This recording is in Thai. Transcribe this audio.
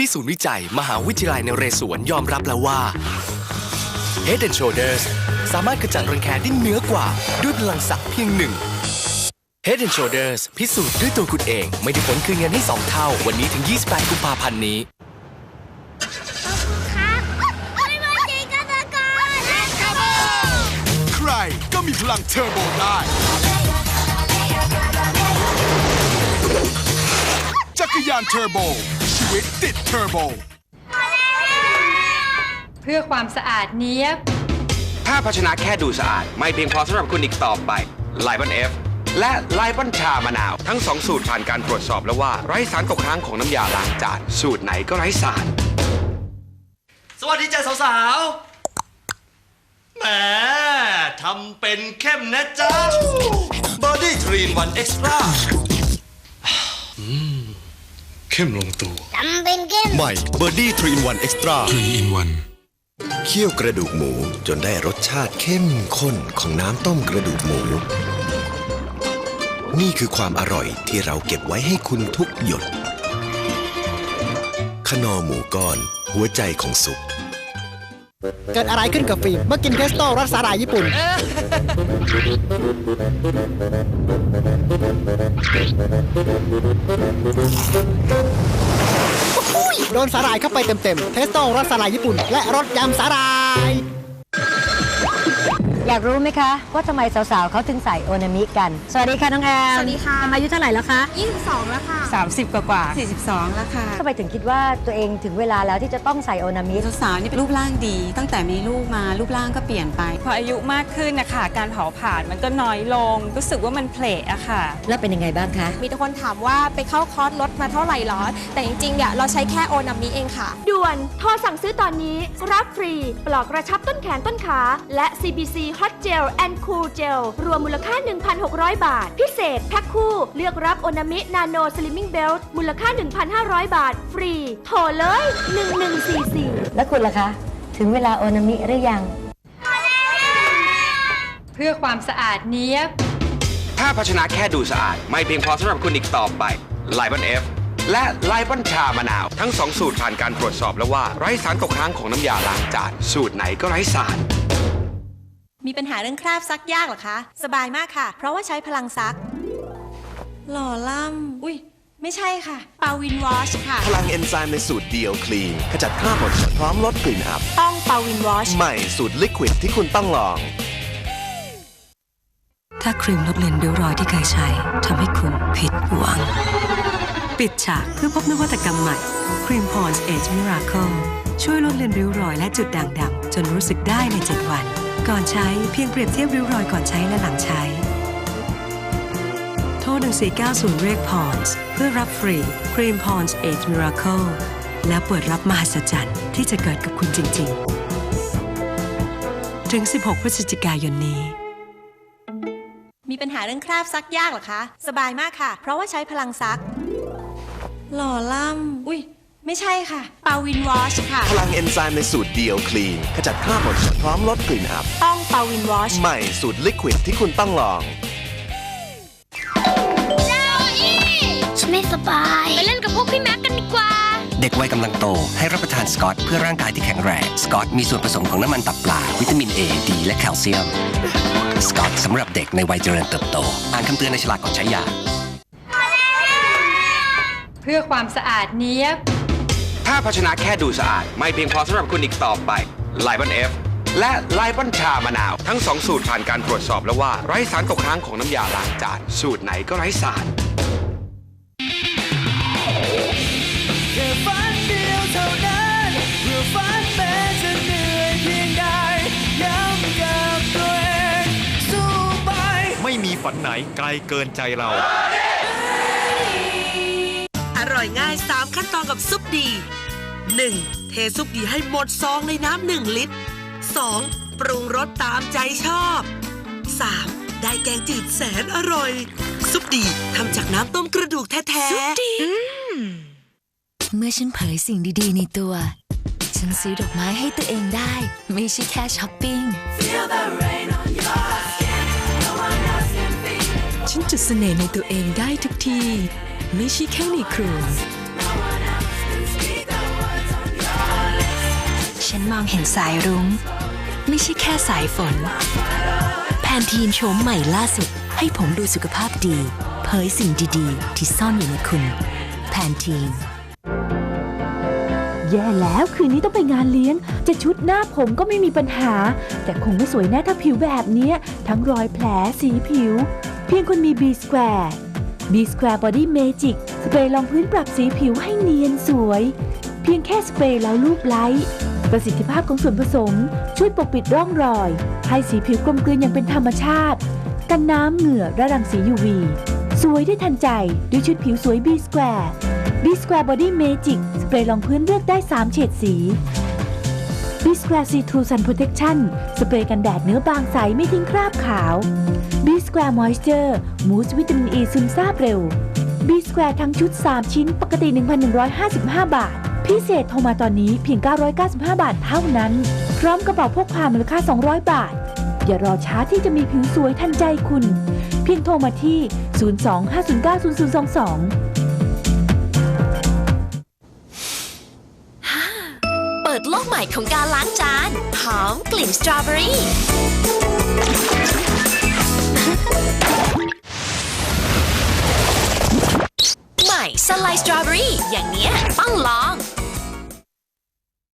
ที่ศูนย์วิจัย มหาวิทยาลัยนเรศวรยอมรับแล้วว่า Head and Shoulders สามารถขจัดรังแคได้เหนือกว่าด้วยพลังศักดิ์เพียงหนึ่ง Head and Shoulders พิสูจน์ด้วยตัวคุณเอง ไม่ได้ผลคืนเงินให้ 2 เท่า วันนี้ถึง 28 กุมภาพันธ์นี้ครับไม่มาพันนี้ใครก็มีพลังเทอร์โบได้จักรยานเทอร์โบ วิตติดเทอร์โบ เพื่อความสะอาดเนี้ยบ ถ้าภาชนะแค่ดูสะอาด ไม่เพียงพอสำหรับคุณอีกต่อไปไลบอนเอฟและไลบอนชามะนาว ทั้งสองสูตรผ่านการตรวจสอบแล้วว่า ไร้สารตกค้างของน้ำยาล้างจาน สูตรไหนก็ไร้สาร สวัสดีจ้าสาวๆ แหมทำเป็นเข้มนะจ๊ะ Body Green One Extra เข้มลงตัวจำเป็นเก้มใหม่เบอร์ดี้ทรีนวันเอ็กซ์ตร้าเคี่ยวกระดูกหมูจนได้รสชาติเข้มข้นของน้ำต้มกระดูกหมู นี่คือความอร่อยที่เราเก็บไว้ให้คุณทุกหยดขนอหมูก้อน หัวใจของสุก เกิดอะไรขึ้นกับฟิล์มเมื่อกินเพสโต้รสสาหร่ายญี่ปุ่น โดนสาหร่ายเข้าไปเต็มๆ เทสโต้รสสาหร่ายญี่ปุ่น และรสยำสาหร่าย อยากรู้ไหมคะ ว่าทำไมสาวๆเขาถึงใส่โอนามิกัน สวัสดีค่ะน้องแอมสวัสดีค่ะอายุเท่าไหร่แล้วคะ22 แล้วค่ะ 30 กว่ากว่า42 แล้วค่ะทำไมถึงคิดว่าตัวเองถึงเวลาแล้วที่จะต้องใส่โอนามิสาวๆนี่เป็นรูปร่างดี ตั้งแต่มีลูกมารูปร่างก็เปลี่ยนไป พออายุมากขึ้นนะคะการเผาผลาญมันก็น้อยลง รู้สึกว่ามันเพลทอะค่ะ แล้วเป็นยังไงบ้างคะมีแต่คนถามว่าไปเข้าคอร์สลดมาเท่าไหร่หรอ แต่จริงๆเนี่ยเราใช้แค่โอนามิเองค่ะ ด่วนโทรสั่งซื้อตอนนี้รับฟรี ปลอกกระชับต้นแขนต้นขา และ CBC Hot Gel and Cool Gel รวมมูลค่า 1,600 บาท พิเศษแพ็คคู่ เลือกรับโอนามินาโนสลิมมิ่งเบลต์มูลค่า 1,500 บาท ฟรี โทรเลย 1144 แล้วคุณล่ะคะ ถึงเวลาโอนามิหรือยัง เพื่อความสะอาดเนี้ยบถ้าภาชนะแค่ดูสะอาด ไม่เพียงพอสำหรับคุณอีกต่อไปไลบอนเอฟและไลบอนชามะนาว ทั้งสองสูตรผ่านการตรวจสอบแล้วว่า ไร้สารตกค้างของน้ำยาล้างจานสูตรไหนก็ไร้สาร มีปัญหาเรื่องคราบซักยากเหรอคะ สบายมากค่ะ เพราะว่าใช้พลังซัก หล่อล่ำอุ้ย ไม่ใช่ค่ะ ปาวินวอชค่ะ พลังเอนไซม์ในสูตรเดียวคลีนขจัดคราบหมดจดพร้อมลดกลิ่นอับ ต้องปาวินวอชใหม่สูตรลิควิดที่คุณต้องลอง ถ้าครีมลดเลือนริ้วรอยที่เคยใช้ทำให้คุณผิดหวัง ปิดฉากเพื่อพบนวัตกรรมใหม่ครีมพอนส์เอจมิราเคิลช่วยลดเลือนริ้วรอยและจุดด่างดำจนรู้สึกได้ใน 7 วัน ก่อนใช้เพียงเปรียบเทียบริ้วรอยก่อนใช้และหลังใช้ โทร 1490 เรียกพอนส์เพื่อรับฟรีครีมพอนส์เอจมิราเคิลและเปิดรับมหัศจรรย์ที่จะเกิดกับคุณจริง ๆ ถึง 16 พฤศจิกายนนี้มีปัญหาเรื่องคราบซักยากเหรอคะ สบายมากค่ะ เพราะว่าใช้พลังซัก หล่อล่ำ อุ้ย ไม่ใช่ค่ะ ปาวินวอชค่ะ พลังเอนไซม์ในสูตรเดียวคลีนขจัดคราบหมดจดพร้อมลดกลิ่นอับ ต้องปาวินวอช ใหม่สูตรลิควิดที่คุณต้องลองฉันไม่สบาย ไปเล่นกับพวกพี่แม็กกันดีกว่า เด็กวัยกำลังโตให้รับประทานสกอตเพื่อร่างกายที่แข็งแรง สกอตมีส่วนผสมของน้ำมันตับปลา วิตามิน A ดี และแคลเซียม สกอตสำหรับเด็กในวัยเจริญเติบโต อ่านคำเตือนในฉลากก่อนใช้ยา เพื่อความสะอาดเนี้ยบ ถ้าภาชนะแค่ดูสะอาด ไม่เพียงพอสำหรับคุณอีกต่อไปไลบอนเอฟและไลบอนชามะนาว ทั้งสองสูตรผ่านการตรวจสอบแล้วว่า ไร้สารตกค้างของน้ำยาล้างจาน สูตรไหนก็ไร้สาร แค่ฝันเดียวเท่านั้นเพื่อฝันแม้จะเหนื่อยเพียงใดย้ำกับตัวเองสู้ไป ไม่มีฝันไหนไกลเกินใจเรา อร่อยง่าย 3 ขั้นตอนกับซุปดี 1. เทซุปดีให้หมดซองในน้ำหนึ่งลิตร 2. ปรุงรสตามใจชอบ 3. ได้แกงจืดแสนอร่อย ซุปดีทำจากน้ำต้มกระดูกแท้ๆซุปดีเมื่อฉันเผยสิ่งดีๆในตัว ฉันซื้อดอกไม้ให้ตัวเองได้ ไม่ใช่แค่ช้อปปิ้ง ฉันจุดเสน่ห์ในตัวเองได้ทุกที ไม่ใช่แค่ในครัว มองเห็นสายรุง้ง ไม่ใช่แค่สายฝน แพนทีนโฉมใหม่ล่าสุด ให้ผมดูสุขภาพดี เผยสิ่งดีๆ ที่ซ่อนอยู่ในคุณ แพนทีนแย่แล้วคืนนี้ต้องไปงานเลี้ยง จะชุดหน้าผมก็ไม่มีปัญหา แต่คงไม่สวยแน่ถ้าผิวแบบนี้ทั้งรอยแผลสีผิว เพียงคุณมี B Square B Square Body Magic สเปรย์รองพื้นปรับสีผิวให้เนียนสวย เพียงแค่สเปรย์แล้วลูบไล้ ประสิทธิภาพของส่วนผสมช่วยปกปิดร่องรอย ให้สีผิวกลมกลืนอย่างเป็นธรรมชาติ กันน้ำเหงื่อและรังสี UV สวยได้ทันใจด้วยชุดผิวสวย B Square B Square Body Magic สเปรย์รองพื้นเลือกได้ 3 เฉดสี B Square See Through Sun Protection สเปรย์กันแดดเนื้อบางใสไม่ทิ้งคราบขาว B Square Moisture มูสวิตามินอ e ีซึมซาบเร็ว B Square ทั้งชุด 3 ชิ้นปกติ 1,155 บาท พิเศษโทรมาตอนนี้เพียง 995 บาทเท่านั้น พร้อมกระเป๋าพกพามูลค่า 200 บาท อย่ารอช้าที่จะมีผิวสวยทันใจคุณ เพียงโทรมาที่ 02-509-0022 เปิดโลกใหม่ของการล้างจาน หอมกลิ่นสตรอเบอรี่ ใหม่สไลด์สตรอเบอรี่ อย่างเนี้ยต้องลอง